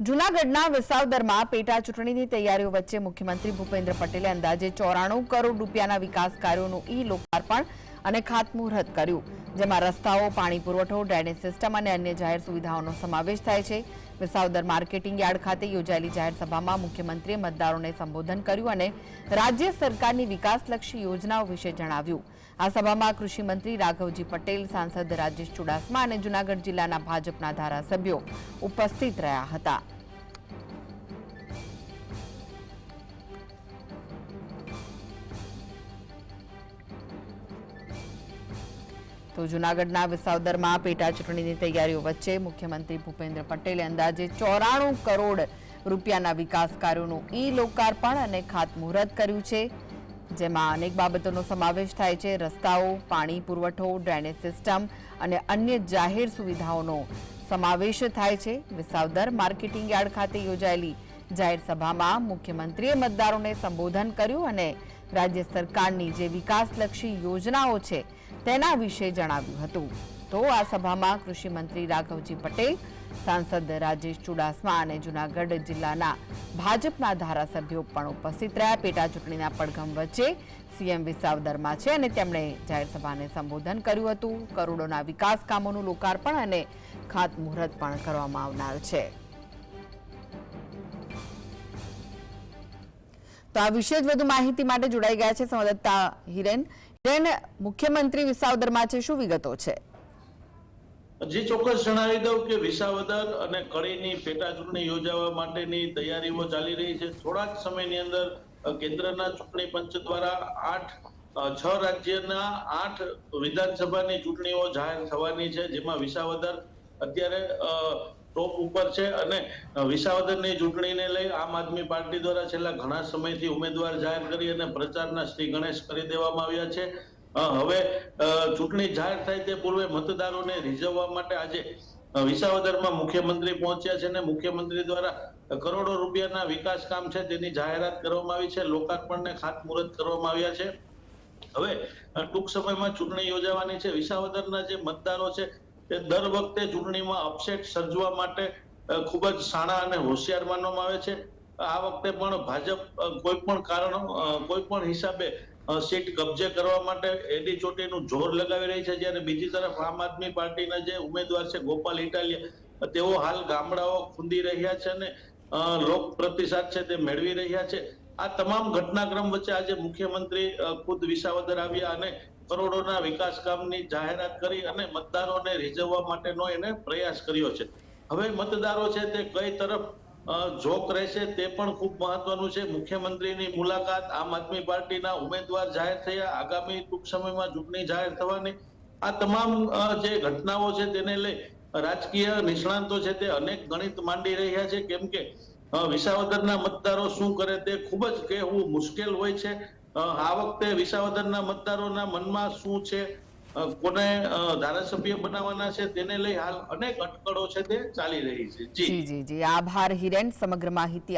જૂનાગઢના વિસાવદરમાં પેટા ચૂંટણીની તૈયારીઓ વચ્ચે મુખ્યમંત્રી ભૂપેન્દ્ર પટેલે અંદાજે ચોરાણું કરોડ રૂપિયાના વિકાસ કાર્યોનું ઈ લોકાર્પણ અને ખાતમુહૂર્ત કર્યું, જેમાં રસ્તાઓ, પાણી પુરવઠો ડ્રેનેજ સિસ્ટમ અને અન્ય જાહેર સુવિધાઓનો સમાવેશ થાય છે. વિસાવદર માર્કેટિંગ યાર્ડ ખાતે યોજાયેલી જાહેર સભામાં મુખ્યમંત્રીએ મતદારોને સંબોધન કર્યું અને રાજ્ય સરકારની વિકાસલક્ષી યોજનાઓ વિશે જણાવ્યું. આ સભામાં કૃષિમંત્રી રાઘવજી પટેલ, સાંસદ રાજેશ ચુડાસમા અને જૂનાગઢ જિલ્લાના ભાજપના ધારાસભ્યો ઉપસ્થિત રહ્યા હતા. તો જૂનાગઢના વિસાવદરમાં પેટા ચૂંટણીની તૈયારીઓ વચ્ચે મુખ્યમંત્રી ભૂપેન્દ્ર પટેલે અંદાજે ચોરાણું કરોડ રૂપિયાના વિકાસ કાર્યોનું ઈ લોકાર્પણ અને ખાતમુહૂર્ત કર્યું છે, જેમાં અનેક બાબતોનો સમાવેશ થાય છે. રસ્તાઓ, પાણી પુરવઠો, ડ્રેનેજ સિસ્ટમ અને અન્ય જાહેર સુવિધાઓનો સમાવેશ થાય છે. વિસાવદર માર્કેટિંગ યાર્ડ ખાતે યોજાયેલી જાહેર સભામાં મુખ્યમંત્રીએ મતદારોને સંબોધન કર્યું અને રાજ્ય સરકારની જે વિકાસલક્ષી યોજનાઓ છે તેના વિશે જણાવ્યું હતું. તો આ સભામાં કૃષિ મંત્રી રાઘવજી પટેલ, સાંસદ રાજેશ ચુડાસમા અને જૂનાગઢ જિલ્લાના ભાજપના ધારાસભ્યો પણ ઉપસ્થિત રહ્યા. પેટા ચૂંટણીના પડઘમ વચ્ચે સીએમ વિસાવદરમાં છે અને તેમણે જાહેરસભાને સંબોધન કર્યું હતું. કરોડોના વિકાસ કામોનું લોકાર્પણ અને ખાતમુહૂર્ત પણ કરવામાં આવનાર છે. તો આ વિશે જ વધુ માહિતી માટે જોડાઈ ગયા છે સંવાદદાતા હિરેન. હિરેન, મુખ્યમંત્રી વિસાવદરમાં છે, શું વિગતો છે? જી ચોક્કસ જણાવી દઉં કે વિસાવદર અને કડીની પેટા ચૂંટણી યોજાવા માટેની તૈયારીઓ ચાલી રહી છે. થોડાક સમયની અંદર કેન્દ્રના ચૂંટણી પંચ દ્વારા આઠ છ રાજ્યના આઠ વિધાનસભાની ચૂંટણીઓ જાહેર થવાની છે, જેમાં વિસાવદર અત્યારે ટોપ ઉપર છે અને વિસાવદરની ચૂંટણીને લઈ આમ આદમી પાર્ટી દ્વારા છેલ્લા ઘણા સમયથી ઉમેદવાર જાહેર કરી અને પ્રચારના શ્રી ગણેશ કરી દેવામાં આવ્યા છે. હવે ચૂંટણી જાહેર થાય તે પૂર્વે મતદારોને રીઝવવા માટે આજે વિસાવદરમાં મુખ્યમંત્રી પહોંચ્યા છે અને મુખ્યમંત્રી દ્વારા કરોડો રૂપિયાના વિકાસ કામ છે તેની જાહેરાત કરવામાં આવી છે. લોકાર્પણને ખાતમુહૂર્ત કરવામાં આવ્યા છે. હવે, ટૂંક સમયમાં ચૂંટણી યોજાવાની છે. વિસાવદરના જે મતદારો છે તે દર વખતે ચૂંટણીમાં અપસેટ સર્જવા માટે ખૂબ જ સાણા અને હોશિયાર માનવામાં આવે છે. આ વખતે પણ ભાજપ કોઈ પણ કારણ કોઈ પણ હિસાબે સીટ કબજે કરવા માટે એડી ચોટીનું જોર લગાવી રહી છે. જ્યારે બીજી તરફ આમ આદમી પાર્ટીના જે ઉમેદવાર છે, ગોપાલ ઇટાલિયા, તેઓ હાલ ગામડાઓ ખૂંદી રહ્યા છે અને લોક પ્રતિસાદ છે તે મેળવી રહ્યા છે. આ તમામ ઘટનાક્રમ વચ્ચે આજે મુખ્યમંત્રી ખુદ વિસાવદર આવ્યા અને કરોડોના વિકાસ કામની જાહેરાત કરી અને મતદારોને રીઝવવા માટેનો એને પ્રયાસ કર્યો છે. હવે મતદારો છે તે કઈ તરફ જોક રહેશે તે પણ ખૂબ મહત્વનું છે. મુખ્યમંત્રીની મુલાકાત આમ આદમી પાર્ટીના ઉમેદવાર જાહેર થયા. આગામી ટૂંક સમયમાં ચૂંટણી જાહેર થવાની. આ તમામ જે ઘટનાઓ છે તેને લઈ રાજકીય નિષ્ણાંતો છે તે અનેક ગણિત માંડી રહ્યા છે. કેમ કે વિસાવદરના મતદારો શું કરે તે ખૂબ જ કહેવું મુશ્કેલ હોય છે. આ વખતે વિસાવદરના મતદારોના મનમાં શું છે? કોને ધારાસભ્ય બનાવવાના છે તેને લઈ હાલ અનેક અટકળો છે તે ચાલી રહી છે. જી જી જી. આભાર હિરેન. સમગ્ર માહિતી